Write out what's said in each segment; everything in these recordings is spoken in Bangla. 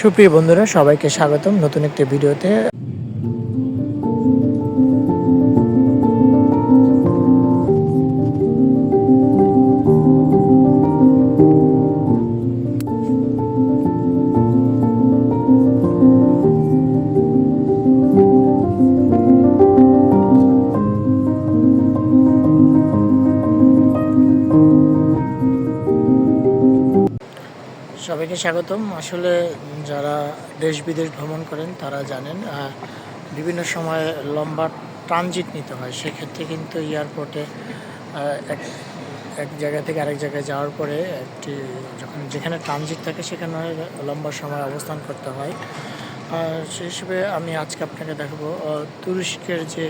সুপ্রিয় বন্ধুরা সবাইকে স্বাগতম নতুন একটি ভিডিওতে। সবাইকে স্বাগতম। আসলে যারা দেশ বিদেশ ভ্রমণ করেন, তারা জানেন বিভিন্ন সময় লম্বা ট্রানজিট নিতে হয়। সেক্ষেত্রে কিন্তু এয়ারপোর্টে এক এক জায়গা থেকে আরেক জায়গায় যাওয়ার পরে একটি, যখন যেখানে ট্রানজিট থাকে, সেখানে লম্বা সময় অবস্থান করতে হয়। সেই হিসেবে আমি আজকে আপনাকে দেখাবো তুরস্কের যে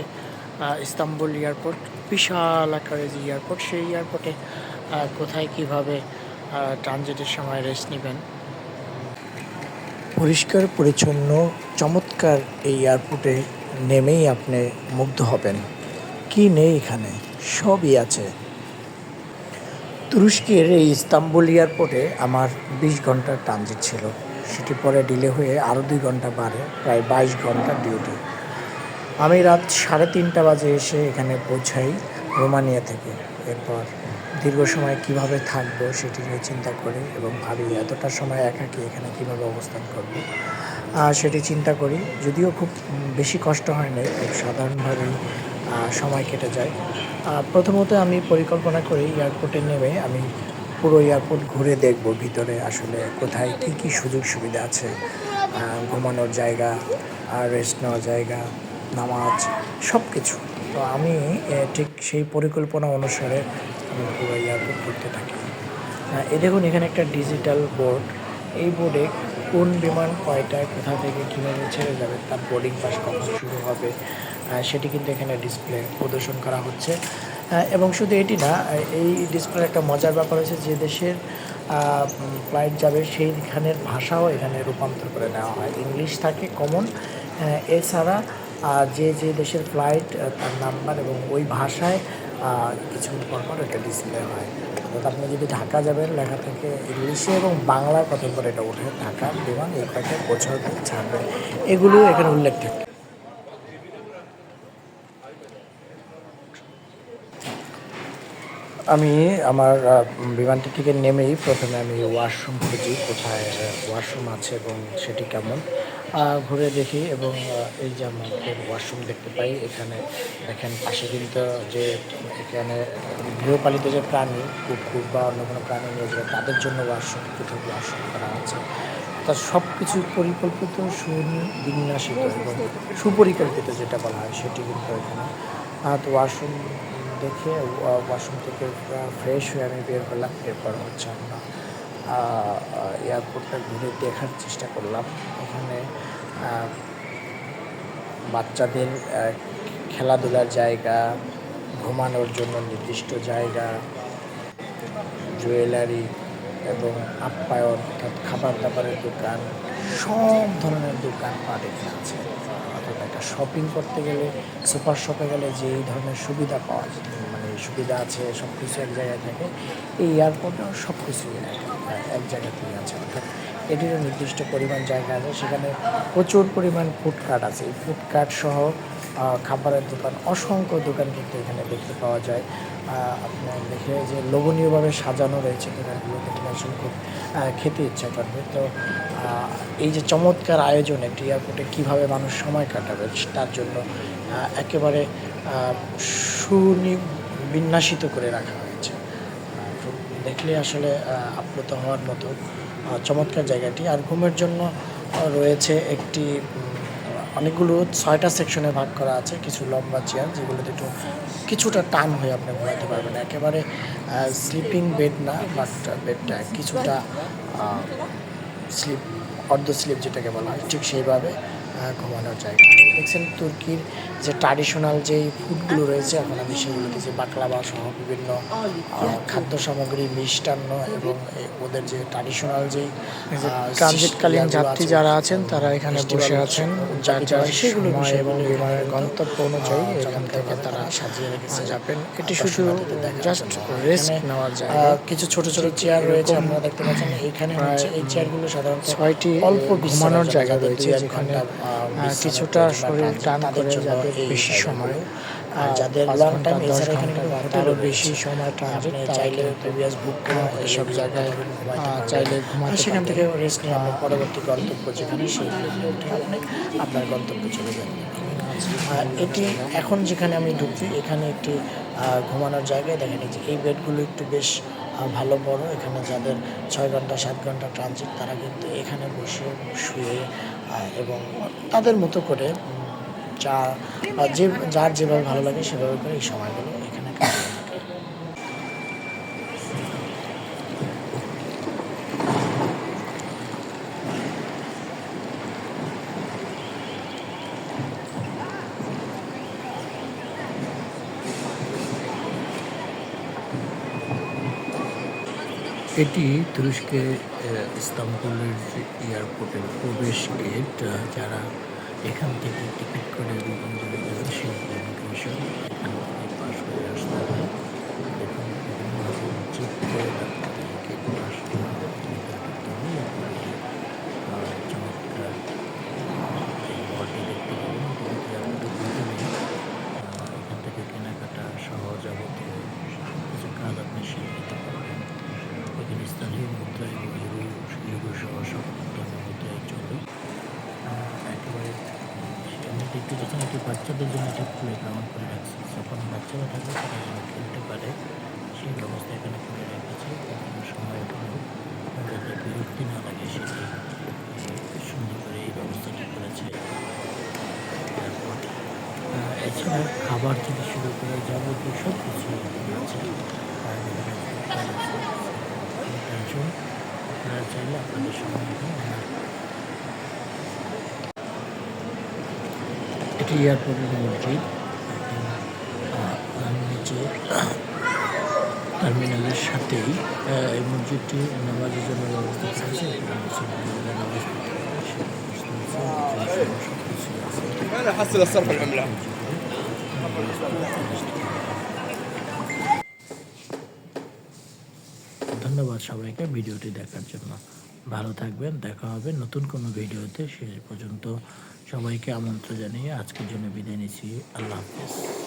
ইস্তাম্বুল এয়ারপোর্ট, বিশাল আকারের যে এয়ারপোর্ট, সেই এয়ারপোর্টে কোথায় কীভাবে ট্রানজিটের সময় রেস্ট নেবেন। পরিষ্কার, পরিচ্ছন্ন, চমৎকার এই এয়ারপোর্টে নেমেই আপনি মুগ্ধ হবেন। কি নেই এখানে? সবই আছে। তুরস্কের এই ইস্তাম্বুল এয়ারপোর্টে আমার বিশ ঘণ্টার ট্রানজিট ছিল। সেটি পরে ডিলে হয়ে আরও দুই ঘণ্টা বাড়ে, প্রায় বাইশ ঘণ্টার ডিউটি আমি রাত সাড়ে তিনটা বাজে এসে এখানে পৌঁছাই রোমানিয়া থেকে। এরপর দীর্ঘ সময় কীভাবে থাকব সেটি নিয়ে চিন্তা করি এবং ভাবি এতটা সময় একাকি এখানে কীভাবে অবস্থান করব। সেটি চিন্তা করি। যদিও খুব বেশি কষ্ট হয় না খুব সাধারণভাবেই সময় কেটে যায়। প্রথমত আমি পরিকল্পনা করি এয়ারপোর্টে নেমে আমি পুরো এয়ারপোর্ট ঘুরে দেখব ভিতরে আসলে কোথায় কী কী সুযোগ সুবিধা আছে। ঘুমানোর জায়গা আর রেস্ট নেওয়ার জায়গা, নামাজ সব কিছু তো আমি ঠিক সেই পরিকল্পনা অনুসারে পুরো এয়ারপোর্ট ঘুরতে থাকি। এই দেখুন, এখানে একটা ডিজিটাল বোর্ড এই বোর্ডে কোন বিমান কয়টায়, কোথা থেকে কীভাবে ছেড়ে যাবে, তার বোর্ডিং পাস কখন শুরু হবে সেটি কিন্তু এখানে ডিসপ্লে প্রদর্শন করা হচ্ছে। এবং শুধু এটি না এই ডিসপ্লে একটা মজার ব্যাপার হচ্ছে যে দেশের ফ্লাইট যাবে সেইখানের ভাষাও এখানে রূপান্তর করে নেওয়া হয়। ইংলিশ থাকে কমন এছাড়া যে যে দেশের ফ্লাইট তার নাম্বার এবং ওই ভাষায় কিছুক্ষণ পর পর এটা ডিসপ্লে হয়। অর্থাৎ আপনি যদি ঢাকা যাবেন লেখা থেকে ইংলিশে এবং বাংলার কথা করে এটা ওঠে। ঢাকা বিমান এই কয়েকটা বছর ছাড়বে। এগুলো এখানে উল্লেখ থাকে। আমি আমার বিমানটি থেকে নেমেই প্রথমে আমি ওয়াশরুম খুঁজি কোথায় ওয়াশরুম আছে এবং সেটি কেমন। ঘুরে দেখি এবং এই যে আমাদের ওয়াশরুম দেখতে পাই, এখানে দেখেন পাশে কিন্তু যে এখানে গৃহপালিত যে প্রাণী, কুকুর বা অন্য কোনো প্রাণী নিয়ে যায় তাদের জন্য ওয়াশরুম, পৃথক ওয়াশরুম করা আছে তার সব কিছু পরিকল্পিত, সুবিন্যাসিত এবং সুপরিকল্পিত যেটা বলা হয়, সেটি কিন্তু এখানে। তো ওয়াশরুম দেখে ওয়া- ওয়াশরুম থেকে ফ্রেশ হয়ে আমি বের হলাম। এরপর হচ্ছে আমরা এয়ারপোর্টটা ঘুরে দেখার চেষ্টা করলাম। এখানে বাচ্চাদের খেলাধুলার জায়গা, ঘুমানোর জন্য নির্দিষ্ট জায়গা জুয়েলারি এবং আপ্যায়ন, অর্থাৎ খাবার দাবারের দোকান, সব ধরনের দোকান এখানে আছে। অর্থাৎ একটা শপিং করতে গেলে সুপার শপে গেলে যে এই ধরনের সুবিধা পাওয়া যায় মানে সুবিধা আছে সব কিছু এক জায়গায় থাকে, এই এয়ারপোর্টেও সব কিছু এক জায়গাতেই আছে। অর্থাৎ এটিরও নির্দিষ্ট পরিমাণ জায়গা আছে, সেখানে প্রচুর পরিমাণ ফুডকার্ট আছে। এই ফুডকার্ট সহ খাবারের দোকান, অসংখ্য দোকান কিন্তু এখানে দেখতে পাওয়া যায়। আপনার দেখে যে লোভনীয়ভাবে সাজানো রয়েছে দোকানগুলো দেখলে খুব খেতে ইচ্ছা করবে। তো এই যে চমৎকার আয়োজন একটি এয়ারপোর্টে কীভাবে মানুষ সময় কাটাবে, তার জন্য একেবারে সুনি বিন্যাসিত করে রাখা হয়েছে। দেখলে আসলে আপ্লুত হওয়ার মতো চমৎকার জায়গাটি। আর ঘুমের জন্য রয়েছে একটি অনেকগুলো ছয়টা সেকশনে ভাগ করা আছে, কিছু লম্বা চেয়ার যেগুলোতে একটু কিছুটা টান হয়ে আপনি ঘুমাতে পারবেন। একেবারে স্লিপিং বেড না বাট বেডটা কিছুটা স্লিপ অর্ধ স্লিপ যেটাকে বলা হয় ঠিক সেইভাবে ঘুমানোর জায়গা। দেখছেন তুর্কির যে ট্রাডিশনাল যেই ফুডগুলো রয়েছে এখন আমি সেগুলো দিয়েছি বাকলাবা সহ বিভিন্ন খাদ্য সামগ্রী মিষ্টান্ন এবং ওদের যে ট্রাডিশনাল যেই ট্রানজিটকালীন যাত্রী যারা আছেন তারা এখানে বসে আছেন যার যার সেগুলো এবং বিমানের গন্তব্য অনুযায়ী এখান থেকে তারা সাজিয়ে রেখেছে। যাবেন। এটি শুধু জাস্ট রেস্ট নেওয়ার জায়গা। কিছু ছোট ছোট চেয়ার রয়েছে আপনারা দেখতে পাচ্ছেন এইখানে হচ্ছে এই চেয়ারগুলো সাধারণত ছয়টি অল্প ঘুমানোর জায়গা রয়েছে যেখানে কিছুটা শরীর টান করে যাদের বেশি সময় আর যাদের লং টাইম এছাড়া এখানে তারও বেশি সময় ট্রানজিট আপনি চাইলে প্রিভিয়াস বুক করে জায়গায় ঘুমাইতে আহ, পারবেন। চাইলে ঘুমাতে সেখান থেকে রেস্ট নিয়ে আপনি পরবর্তী গন্তব্য যেখানে সেই আপনি আপনার গন্তব্যে চলে যাবেন আর এটি এখন যেখানে আমি ঢুকছি এখানে একটি ঘুমানোর জায়গায়। দেখেন এই বেডগুলো একটু বেশ ভালো বড়। এখানে যাদের ছয় ঘণ্টা সাত ঘণ্টা ট্রানজিট তারা কিন্তু এখানে বসে শুয়ে এবং তাদের মতো করে যা যে যার যেভাবে ভালো লাগে সেভাবে করে এই সময়গুলো এখানে কাটিয়ে থাকে এটি তুরস্কে ইস্তাম্বুলের এয়ারপোর্টের প্রবেশ গেট যারা এখান থেকে টিকিট করে বিভিন্ন ইমিগ্রেশন এখান থেকে পাশ করে আসতে পাচ্ছেন একটি বাচ্চাদের জন্য একটি প্লে গ্রাউন্ড করে রাখছে যখন বাচ্চারা থাকবে তারা যেন খেলতে পারে সেই ব্যবস্থা এখানে করে রেখেছে। বিভিন্ন সময় হলেও যাতে বিরক্তি না লাগে সেটি সুন্দর করে এই ব্যবস্থাটি করেছে। আহ, এছাড়া খাবার থেকে শুরু করে যাবতীয় সব কিছু আছে এখানে আপনারা চাইলে আপনাদের সময় এখানে অনেক এটি এয়ারপোর্টের মসজিদ একদম, আহ, তার নিচে টার্মিনালের সাথেই আহ, এই মসজিদটি নামাজের জন্য ব্যবস্থা করেছে এখানে মুসলমানরা নামাজ পড়তে পারে সেই ব্যবস্থা আছে এখানে সব কিছুই আছে انا حصل الصرف العمله ধন্যবাদ সবাইকে ভিডিওটি দেখার জন্য ভালো থাকবেন, দেখা হবে নতুন কোনো ভিডিওতে। সে পর্যন্ত সবাইকে আমন্ত্রণ জানিয়ে আজকের জন্য বিদায় নিচ্ছি। আল্লাহ হাফেজ।